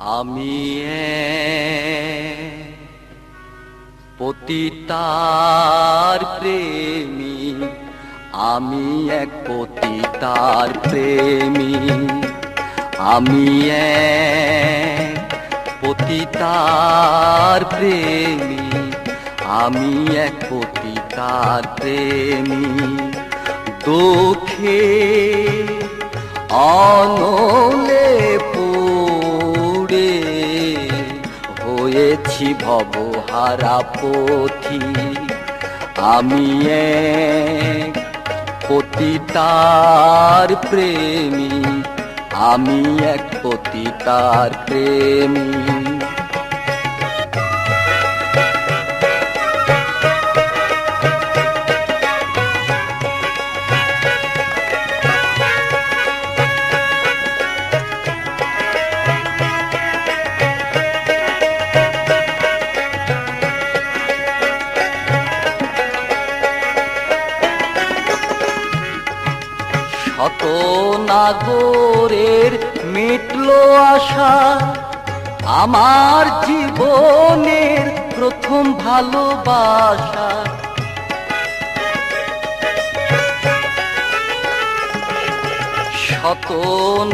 আমি পতিতার প্রেমী, আমি এক পতিতার প্রেমী। আমি পতিতার প্রেমী, আমি এক পতিতার প্রেমী। দুঃখে অনলে হয়েছি ভবহারা পথি। আমি পতিতার প্রেমী। আমি এক পতিতার প্রেমী। শত নাগরের মিটলো আশা। আমার জীবনের প্রথম ভালোবাসা। শত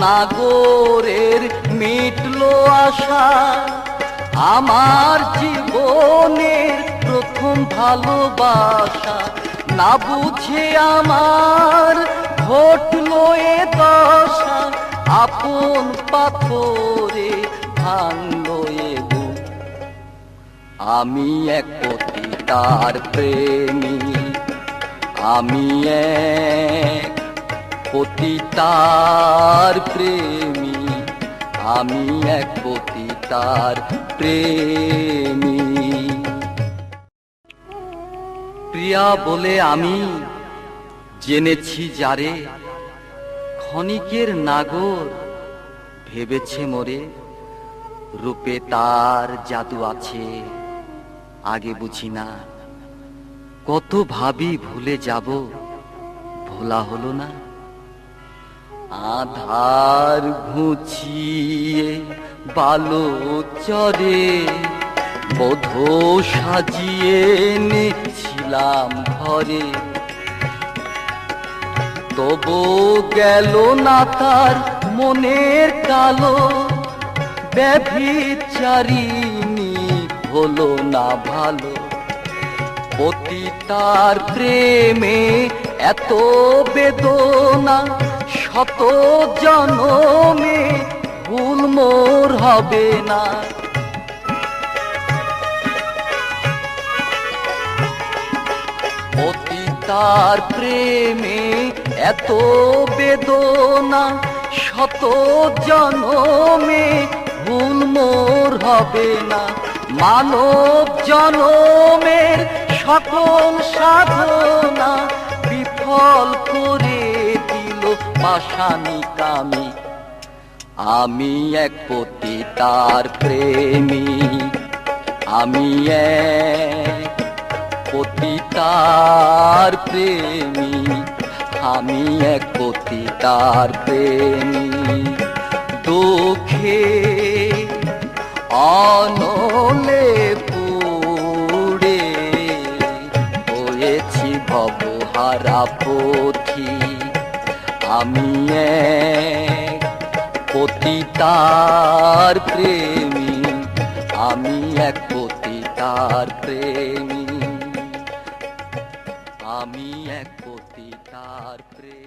নাগরের মিটলো আশা। আমার জীবনের প্রথম ভালোবাসা। না বুঝে আমার ঘটলো এ দশা, আপন পাথরে ভাঙলো এ আমি এক পতিতার প্রেমী, আমি এক পতিতার প্রেমী, আমি এক পতিতার প্রেমী। প্রিয়া বলে আমি, জেনেছি যারে ক্ষণিকের নাগর ভেবেছে মোরে, রূপে তার জাদু আছে, আগে বুঝি না। কত ভাবি ভুলে যাব, ভোলা হলো না। আধার ঘুচিয়ে বালো চরে বোধ সাজিয়ে নেছিলাম ঘরে। তবু গেল না তার মনের কালো। ব্যভিচারিণী হলো না ভালো। অতি তার প্রেমে এত বেদনা, শত জনমে ভুল মোর হবে না। পতিতার প্রেমে এত বেদনা, শত জনমে ভুল মোর হবে না। মানব জনমের সকল সাধনা বিফল করে দিল পাশানি কামি। আমি এক পতিতার প্রেমী, আমি এক পতিতার প্রেমী, আমি এক পতিতার প্রেমী। দুঃখে অনলে পুড়ে হয়েছি ভবহারা পথি। আমি এক পতিতার প্রেমী, আমি এক পতিতার প্রেমী। আমি এক পতিতার প্রেমী।